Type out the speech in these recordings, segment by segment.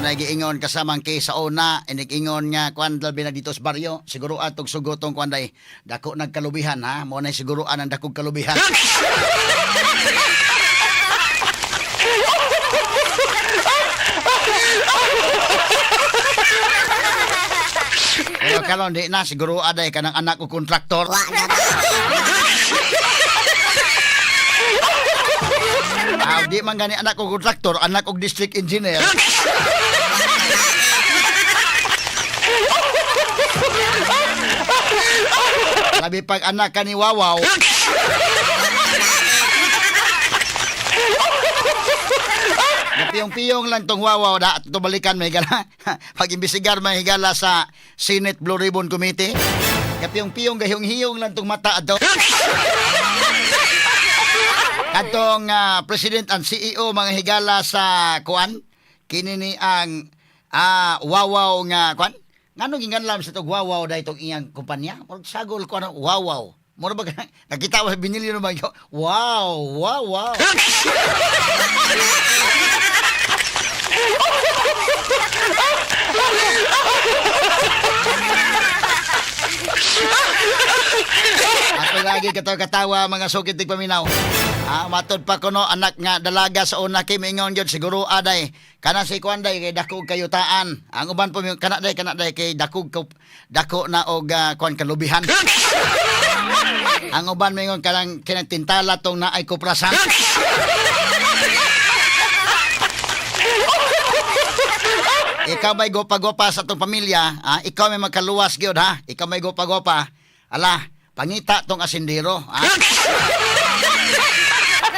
na giingon kasamang kay sa una, inig-ingon nga kwan labi na dito sa baryo, siguro atog sugotong kwan day dako nagkalubihan ha, mo na siguro ang dakog kalubihan. Pero karon di na siguro aday kanang anak ko kontraktor. Ah, di man gani anak ko kontraktor, anak ko district engineer. Labi pag anak ka ni Wawaw. Piyong-piyong lang tong Wawaw da at balikan may higala. Pag-imbestigar may higala sa Senate Blue Ribbon Committee. Kapiyong-piyong gayong-hiyong lang tong mata ato. Katong ah, President and CEO mga higala sa kuan kini ni ang ah, wawaw nga kuan ngano ginganlam sa tog wawaw dai tong iyang kumpanya? Murag sagol ko ano wawaw. Mura ba ka- nakita mo binili ba? Yo wow wow wow lagi katawa-katawa mga sukit tig paminaw. Ah, matod pa kuno anak nga dalaga sa una kay mingon gyud siguro aday kana si Kwanday kay dako kayutaan. Ang uban po kana day kana day kay dako ka- dako na og uh, kwan kalubihan. Ang uban mingon kanang kinatintala tong na ay kuprasan. ikaw may gopa-gopa sa tong pamilya, ha? ikaw may magkaluwas gyud ha. Ikaw may gopa-gopa. Ala, pangita tong asindero, ha?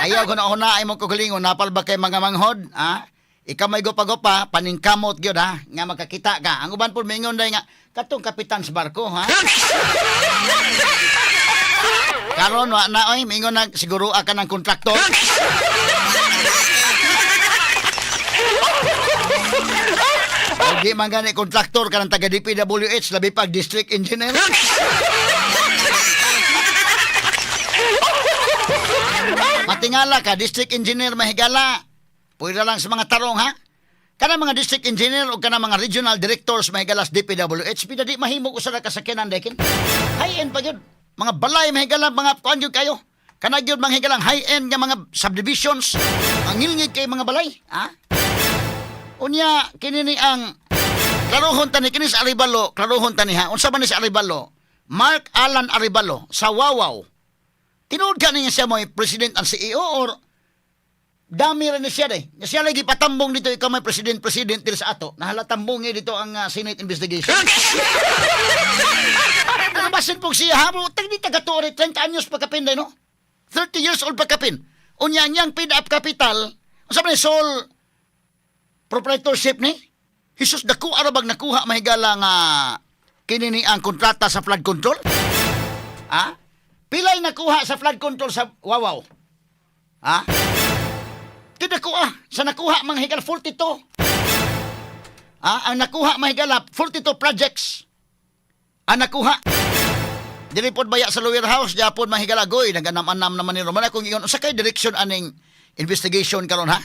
Ayaw ko na una ay mo kukulingon napal ba kay mga manghod, ha? Ikaw may gopa-gopa, paningkamot gyud ha, nga makakita ka. Ang uban po mingon day nga katong kapitan sa barko, ha? Karon wa na oy, mingon na siguro ka ng kontraktor. Hindi man gani kontraktor ka ng taga DPWH, labi pag district engineer. Matingala ka, district engineer mahigala. Pwede lang sa mga tarong ha. Kana mga district engineer o kana mga regional directors mahigalas DPWH, pinadi mahimog usa ka sakyanan dekin. High end pa gyud. Mga balay mahigala mga kuan gyud kayo. Kana gyud mahigalang high end nga mga subdivisions. Ang ngilngig kay mga balay, ha? Unya kini ni ang klaruhon tani kini sa Aribalo, klaruhon tani ha. Unsa man ni sa Aribalo? Mark Alan Aribalo sa Wawaw. Tinuod ka niya siya mo president and CEO or dami rin na siya. Nga Siya lagi patambong dito ikaw may president president dito sa ato. Nahalatambong niya dito ang ah, Senate investigation. Ano basin po siya ha? Bro, tag di taga-tuore, 30 anyos pagkapin day, no? 30 years old pagkapin. Unya niyang paid up capital, ang sabi ni Sol, proprietorship ni Hisus dako arabag nakuha mahigala nga kini ni ang kontrata sa flood control? Ha? Pilay nakuha sa flood control sa Wawaw? Ha? Ah, sa nakuha mga higala 42. Ah, ang nakuha mahigala 42 projects. Ang nakuha. Dili pod baya sa lower house, japon mahigala goy, naganam-anam naman ni Roman. Kung ingon, sa kay direction aning investigation karon ha?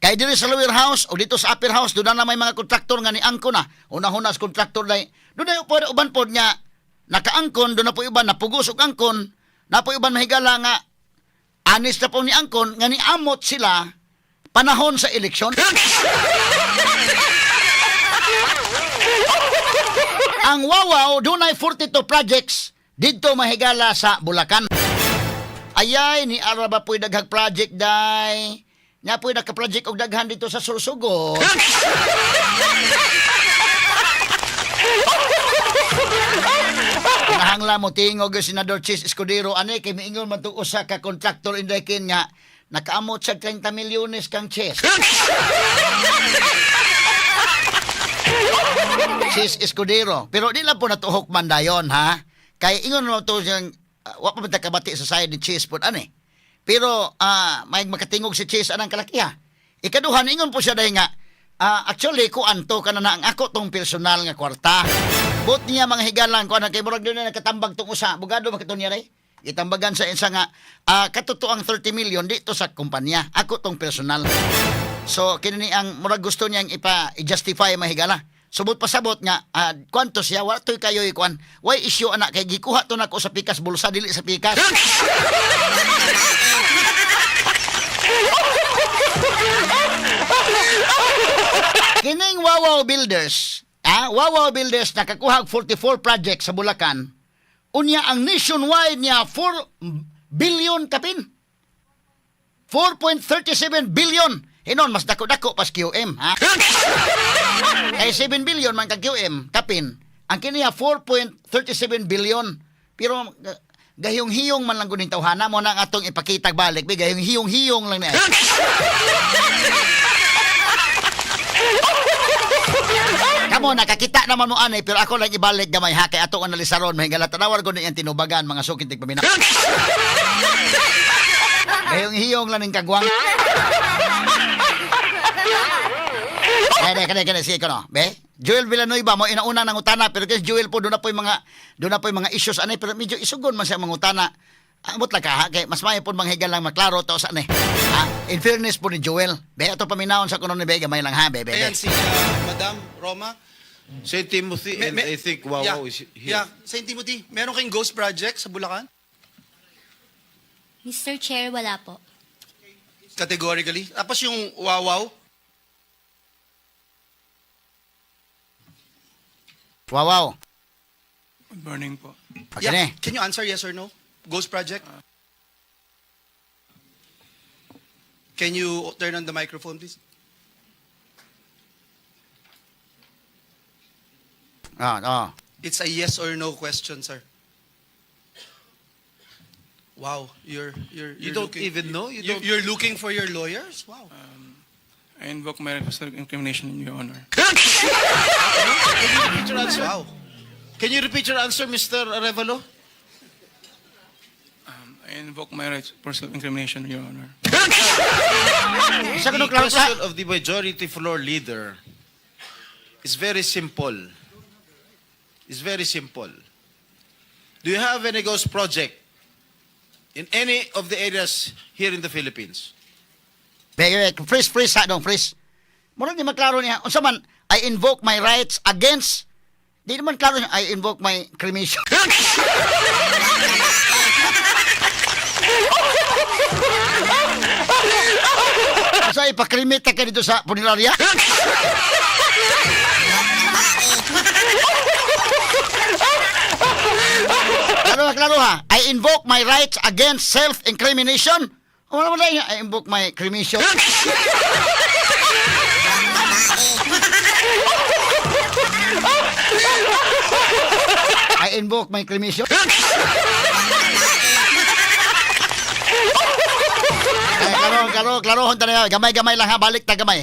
Kay diri sa lower house o dito sa upper house doon na may mga kontraktor nga ni angko na. Una-una sa kontraktor dai. Doon na pwede uban pod nga nakaangkon doon na po iban napugos og angkon. Na po iban mahigala nga anis na po ni angkon nga ni amot sila panahon sa eleksyon. Ang Wawaw dunay 42 projects didto mahigala sa Bulacan. Ayay ni Araba po'y daghag project day. Nga po'y naka-project og daghan dito sa Sursugot. Nahangla mo tingog yung Senador Chis Escudero ani kay miingon man tong usa ka contractor indekin nga nakaamot sa 30 milyones kang Chis. Chis Escudero. Pero di lang po natuhok man dayon ha. Kay ingon mo to siyang uh, wa pa man ta kabati sa side ni Chis po ani. Pero ah may makatingog si Chis anang kalakiha. Ikaduhan ingon po siya dahil nga ah, actually ko anto kana na ang ako tong personal nga kwarta. Bot niya mga higalan ko na kay murag na nakatambag tong usa. Bugado makito niya ray. Itambagan sa isa nga ah, katotoang 30 million dito sa kumpanya. Ako tong personal. So kini ang murag gusto niyang ipa i-justify mahigala. Subot pasabot nga ah, kwanto siya wa toy kayo ikwan. Why issue anak kay gikuha to nako sa pikas bulsa dili sa pikas. Kining Wawaw Builders, ah, Wawaw Builders nakakuha og 44 projects sa Bulacan. Unya ang nationwide niya 4 billion kapin. 4.37 billion. Hinon mas dako-dako pas QM, ha? Kay 7 billion man ka QM, kapin. Ang kiniya 4.37 billion. Pero gahiyong-hiyong man lang kuning tawhana mo nang atong ipakita balik, bi gahiyong-hiyong lang na. Kamo nakakita naman mo anay pero ako lang ibalik gamay ha kay ato ang nalisaron mahingala tanawar ko na yung tinubagan mga sukintig pamina. Gayong hiyong lang ning kagwang. Kaya kaya kaya sige ko no. Be, Joel Villanueva mo inauna nang utana pero kasi Joel po doon na po yung mga doon na po yung mga issues anay pero medyo isugon man siya mga utana. Amot lang ka ha, kay mas mayo po manghigal lang maklaro to sa ni. Ha? In fairness po ni Joel. Be ato paminawon sa kuno ni Be gamay lang ha, be be. be. Ayan si uh, Madam Roma. St. Timothy and me- I think Wawa yeah, is here. Yeah, St. Timothy, meron kayong ghost project sa Bulacan? Mr. Chair, wala po. Categorically. Tapos yung Wawaw, Wow, wow. Good morning po. Okay yeah, can you answer yes or no? Ghost project? Can you turn on the microphone, please? Ah, ah. It's a yes or no question, sir. Wow, you're you're, You you're don't looking, even know? You You don't- you're looking for your lawyers? Wow. I invoke my right of self-incrimination in your honor. Repeat your answer. Wow. Can you repeat your answer, Mr. Arevalo? Um, I invoke my right for self-incrimination your honor. Sa The kuno question of the majority floor leader is very simple. It's very simple. Do you have any ghost project in any of the areas here in the Philippines? Be, freeze, freeze ha dong, freeze. Muna di maklaro niya. Unsa man, I invoke my rights against Di naman klaro niya, I invoke my cremation. Sa ipakrimit ka dito sa punerarya? Klaro, klaro ha. I invoke my rights against self-incrimination. Wala wala niya. I invoke my cremation. I invoke my cremation. Eh, klaro, klaro, klaro, na. Gamay-gamay lang ha. Balik ta gamay.